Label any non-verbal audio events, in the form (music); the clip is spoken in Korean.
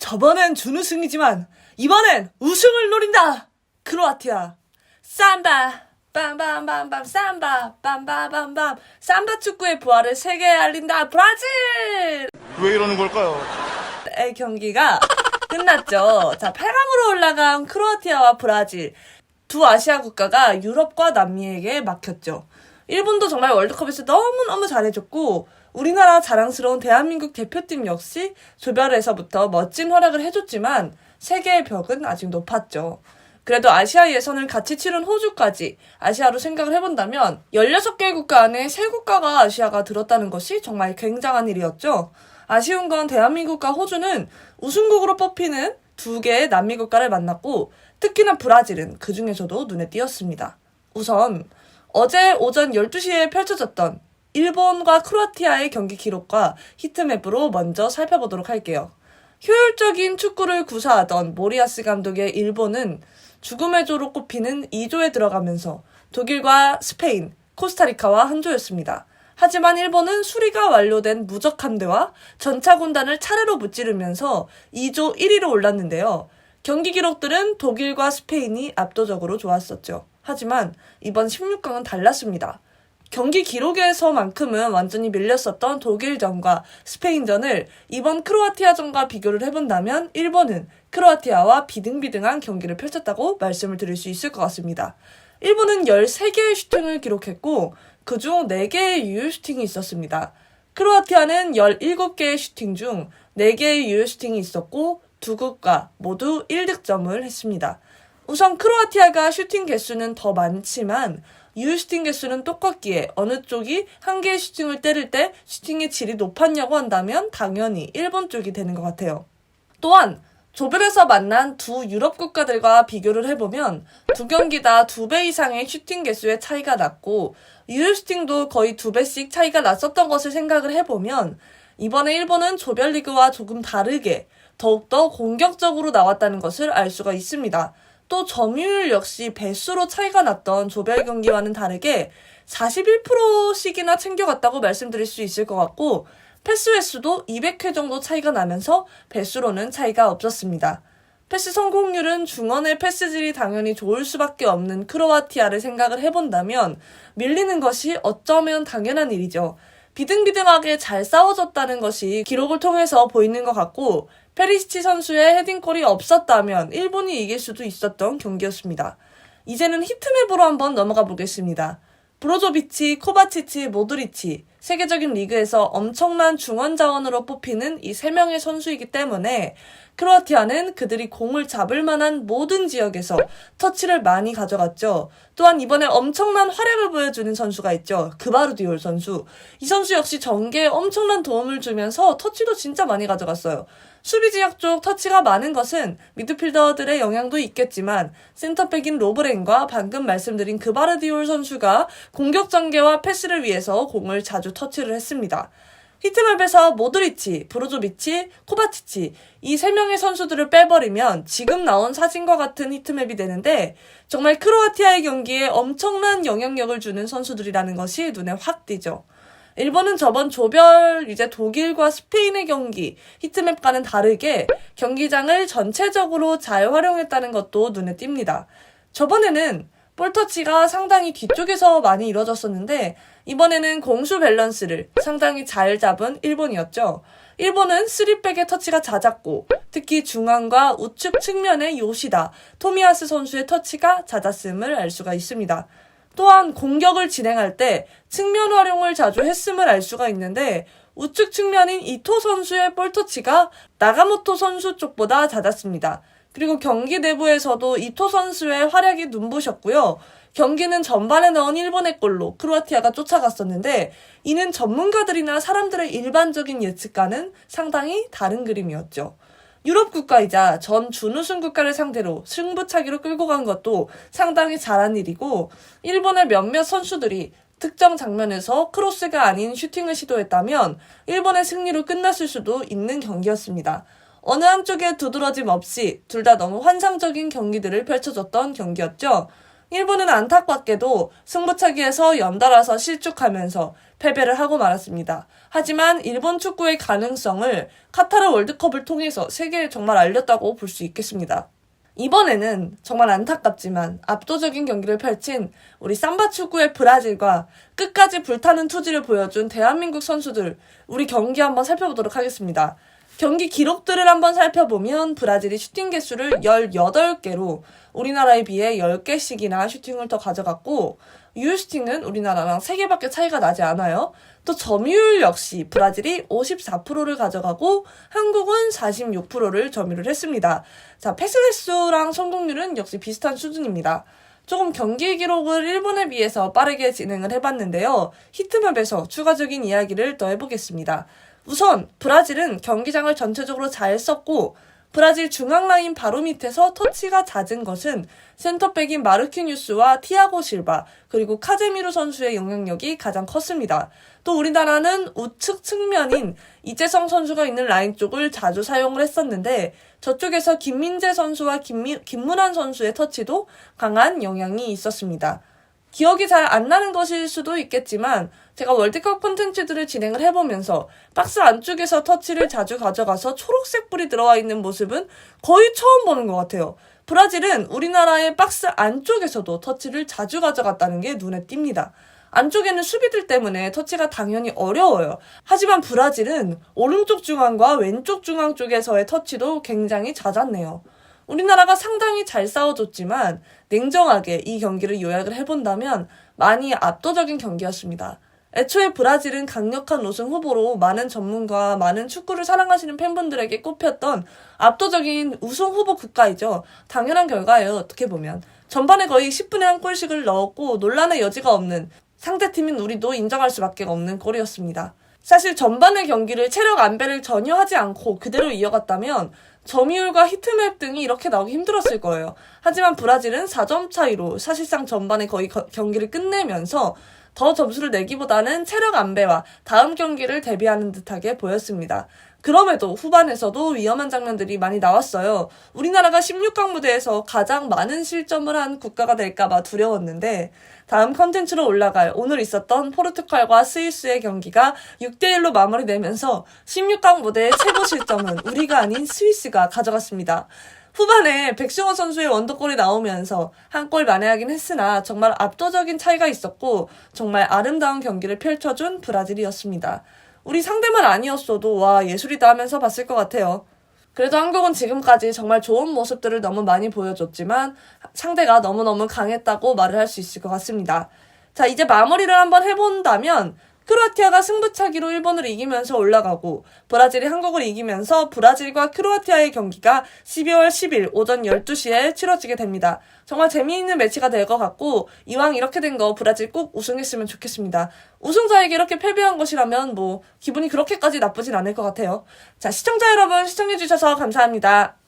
저번엔 준우승이지만 이번엔 우승을 노린다. 크로아티아. 삼바. 빰빰빰빰 삼바 빰빰빰빰 삼바 축구의 부활을 세계에 알린다 브라질 왜 이러는 걸까요? 의 경기가 (laughs) 끝났죠. 자, 8강으로 올라간 크로아티아와 브라질 두 아시아 국가가 유럽과 남미에게 막혔죠. 일본도 정말 월드컵에서 너무너무 잘해줬고 우리나라 자랑스러운 대한민국 대표팀 역시 조별에서부터 멋진 활약을 해줬지만 세계의 벽은 아직 높았죠. 그래도 아시아 예선을 같이 치른 호주까지 아시아로 생각을 해본다면 16개 국가 안에 3국가가 아시아가 들었다는 것이 정말 굉장한 일이었죠. 아쉬운 건 대한민국과 호주는 우승국으로 뽑히는 두 개의 남미 국가를 만났고 특히나 브라질은 그 중에서도 눈에 띄었습니다. 우선 어제 오전 12시에 펼쳐졌던 일본과 크로아티아의 경기 기록과 히트맵으로 먼저 살펴보도록 할게요. 효율적인 축구를 구사하던 모리아스 감독의 일본은 죽음의 조로 꼽히는 2조에 들어가면서 독일과 스페인, 코스타리카와 한 조였습니다. 하지만 일본은 수리가 완료된 무적 함대와 전차 군단을 차례로 무찌르면서 2조 1위로 올랐는데요. 경기 기록들은 독일과 스페인이 압도적으로 좋았었죠. 하지만 이번 16강은 달랐습니다. 경기 기록에서만큼은 완전히 밀렸었던 독일전과 스페인전을 이번 크로아티아전과 비교를 해본다면 일본은 크로아티아와 비등비등한 경기를 펼쳤다고 말씀을 드릴 수 있을 것 같습니다. 일본은 13개의 슈팅을 기록했고 그중 4개의 유효 슈팅이 있었습니다. 크로아티아는 17개의 슈팅 중 4개의 유효 슈팅이 있었고 두 국가 모두 1득점을 했습니다. 우선 크로아티아가 슈팅 개수는 더 많지만 유효 슈팅 개수는 똑같기에 어느 쪽이 한 개의 슈팅을 때릴 때 슈팅의 질이 높았냐고 한다면 당연히 일본 쪽이 되는 것 같아요. 또한 조별에서 만난 두 유럽 국가들과 비교를 해보면 두 경기 다 두 배 이상의 슈팅 개수의 차이가 났고 유효 슈팅도 거의 두 배씩 차이가 났었던 것을 생각을 해보면 이번에 일본은 조별리그와 조금 다르게 더욱더 공격적으로 나왔다는 것을 알 수가 있습니다. 또 점유율 역시 배수로 차이가 났던 조별 경기와는 다르게 41%씩이나 챙겨갔다고 말씀드릴 수 있을 것 같고 패스 횟수도 200회 정도 차이가 나면서 배수로는 차이가 없었습니다. 패스 성공률은 중원의 패스질이 당연히 좋을 수밖에 없는 크로아티아를 생각을 해본다면 밀리는 것이 어쩌면 당연한 일이죠. 비등비등하게 잘 싸워졌다는 것이 기록을 통해서 보이는 것 같고 페리시치 선수의 헤딩골이 없었다면 일본이 이길 수도 있었던 경기였습니다. 이제는 히트맵으로 한번 넘어가 보겠습니다. 브로조비치, 코바치치, 모드리치 세계적인 리그에서 엄청난 중원 자원으로 뽑히는 이 세 명의 선수이기 때문에 크로아티아는 그들이 공을 잡을 만한 모든 지역에서 터치를 많이 가져갔죠. 또한 이번에 엄청난 활약을 보여주는 선수가 있죠. 그바르디올 선수. 이 선수 역시 전개에 엄청난 도움을 주면서 터치도 진짜 많이 가져갔어요. 수비 지역 쪽 터치가 많은 것은 미드필더들의 영향도 있겠지만 센터백인 로브렌과 방금 말씀드린 그바르디올 선수가 공격 전개와 패스를 위해서 공을 자주 터치를 했습니다. 히트맵에서 모드리치, 브로조비치, 코바치치 이 세 명의 선수들을 빼버리면 지금 나온 사진과 같은 히트맵이 되는데 정말 크로아티아의 경기에 엄청난 영향력을 주는 선수들이라는 것이 눈에 확 띄죠. 일본은 저번 조별 이제 독일과 스페인의 경기 히트맵과는 다르게 경기장을 전체적으로 잘 활용했다는 것도 눈에 띕니다. 저번에는 볼터치가 상당히 뒤쪽에서 많이 이루어졌었는데 이번에는 공수 밸런스를 상당히 잘 잡은 일본이었죠. 일본은 3백의 터치가 잦았고 특히 중앙과 우측 측면의 요시다, 토미아스 선수의 터치가 잦았음을 알 수가 있습니다. 또한 공격을 진행할 때 측면 활용을 자주 했음을 알 수가 있는데 우측 측면인 이토 선수의 볼터치가 나가모토 선수 쪽보다 잦았습니다. 그리고 경기 내부에서도 이토 선수의 활약이 눈부셨고요. 경기는 전반에 넣은 일본의 골로 크로아티아가 쫓아갔었는데 이는 전문가들이나 사람들의 일반적인 예측과는 상당히 다른 그림이었죠. 유럽 국가이자 전 준우승 국가를 상대로 승부차기로 끌고 간 것도 상당히 잘한 일이고 일본의 몇몇 선수들이 특정 장면에서 크로스가 아닌 슈팅을 시도했다면 일본의 승리로 끝났을 수도 있는 경기였습니다. 어느 한쪽에 두드러짐 없이 둘 다 너무 환상적인 경기들을 펼쳐줬던 경기였죠. 일본은 안타깝게도 승부차기에서 연달아서 실축하면서 패배를 하고 말았습니다. 하지만 일본 축구의 가능성을 카타르 월드컵을 통해서 세계에 정말 알렸다고 볼 수 있겠습니다. 이번에는 정말 안타깝지만 압도적인 경기를 펼친 우리 삼바 축구의 브라질과 끝까지 불타는 투지를 보여준 대한민국 선수들 우리 경기 한번 살펴보도록 하겠습니다. 경기 기록들을 한번 살펴보면 브라질이 슈팅 개수를 18개로 우리나라에 비해 10개씩이나 슈팅을 더 가져갔고 유효 슈팅은 우리나라랑 3개밖에 차이가 나지 않아요. 또 점유율 역시 브라질이 54%를 가져가고 한국은 46%를 점유를 했습니다. 자, 패스 횟수랑 성공률은 역시 비슷한 수준입니다. 조금 경기 기록을 일본에 비해서 빠르게 진행을 해봤는데요. 히트맵에서 추가적인 이야기를 더 해보겠습니다. 우선 브라질은 경기장을 전체적으로 잘 썼고 브라질 중앙 라인 바로 밑에서 터치가 잦은 것은 센터백인 마르키뉴스와 티아고 실바 그리고 카제미루 선수의 영향력이 가장 컸습니다. 또 우리나라는 우측 측면인 이재성 선수가 있는 라인 쪽을 자주 사용을 했었는데 저쪽에서 김민재 선수와 김미, 김문환 선수의 터치도 강한 영향이 있었습니다. 기억이 잘 안 나는 것일 수도 있겠지만 제가 월드컵 콘텐츠들을 진행을 해보면서 박스 안쪽에서 터치를 자주 가져가서 초록색 불이 들어와 있는 모습은 거의 처음 보는 것 같아요. 브라질은 우리나라의 박스 안쪽에서도 터치를 자주 가져갔다는 게 눈에 띕니다. 안쪽에는 수비들 때문에 터치가 당연히 어려워요. 하지만 브라질은 오른쪽 중앙과 왼쪽 중앙 쪽에서의 터치도 굉장히 잦았네요. 우리나라가 상당히 잘 싸워줬지만 냉정하게 이 경기를 요약을 해본다면 많이 압도적인 경기였습니다. 애초에 브라질은 강력한 우승 후보로 많은 전문가, 많은 축구를 사랑하시는 팬분들에게 꼽혔던 압도적인 우승 후보 국가이죠. 당연한 결과예요, 어떻게 보면. 전반에 거의 10분에 한 골씩을 넣었고 논란의 여지가 없는 상대팀인 우리도 인정할 수밖에 없는 골이었습니다. 사실 전반의 경기를 체력 안배를 전혀 하지 않고 그대로 이어갔다면 점유율과 히트맵 등이 이렇게 나오기 힘들었을 거예요. 하지만 브라질은 4점 차이로 사실상 전반에 거의 거- 경기를 끝내면서 더 점수를 내기보다는 체력 안배와 다음 경기를 대비하는 듯하게 보였습니다. 그럼에도 후반에서도 위험한 장면들이 많이 나왔어요. 우리나라가 16강 무대에서 가장 많은 실점을 한 국가가 될까봐 두려웠는데 다음 컨텐츠로 올라갈 오늘 있었던 포르투갈과 스위스의 경기가 6대1로 마무리되면서 16강 무대의 최고 실점은 우리가 아닌 스위스가 가져갔습니다. 후반에 백승호 선수의 원더골이 나오면서 한 골 만회하긴 했으나 정말 압도적인 차이가 있었고 정말 아름다운 경기를 펼쳐준 브라질이었습니다. 우리 상대만 아니었어도 와 예술이다 하면서 봤을 것 같아요. 그래도 한국은 지금까지 정말 좋은 모습들을 너무 많이 보여줬지만 상대가 너무너무 강했다고 말을 할 수 있을 것 같습니다. 자, 이제 마무리를 한번 해본다면 크로아티아가 승부차기로 일본을 이기면서 올라가고 브라질이 한국을 이기면서 브라질과 크로아티아의 경기가 12월 10일 오전 12시에 치러지게 됩니다. 정말 재미있는 매치가 될 것 같고 이왕 이렇게 된 거 브라질 꼭 우승했으면 좋겠습니다. 우승자에게 이렇게 패배한 것이라면 뭐 기분이 그렇게까지 나쁘진 않을 것 같아요. 자, 시청자 여러분 시청해주셔서 감사합니다.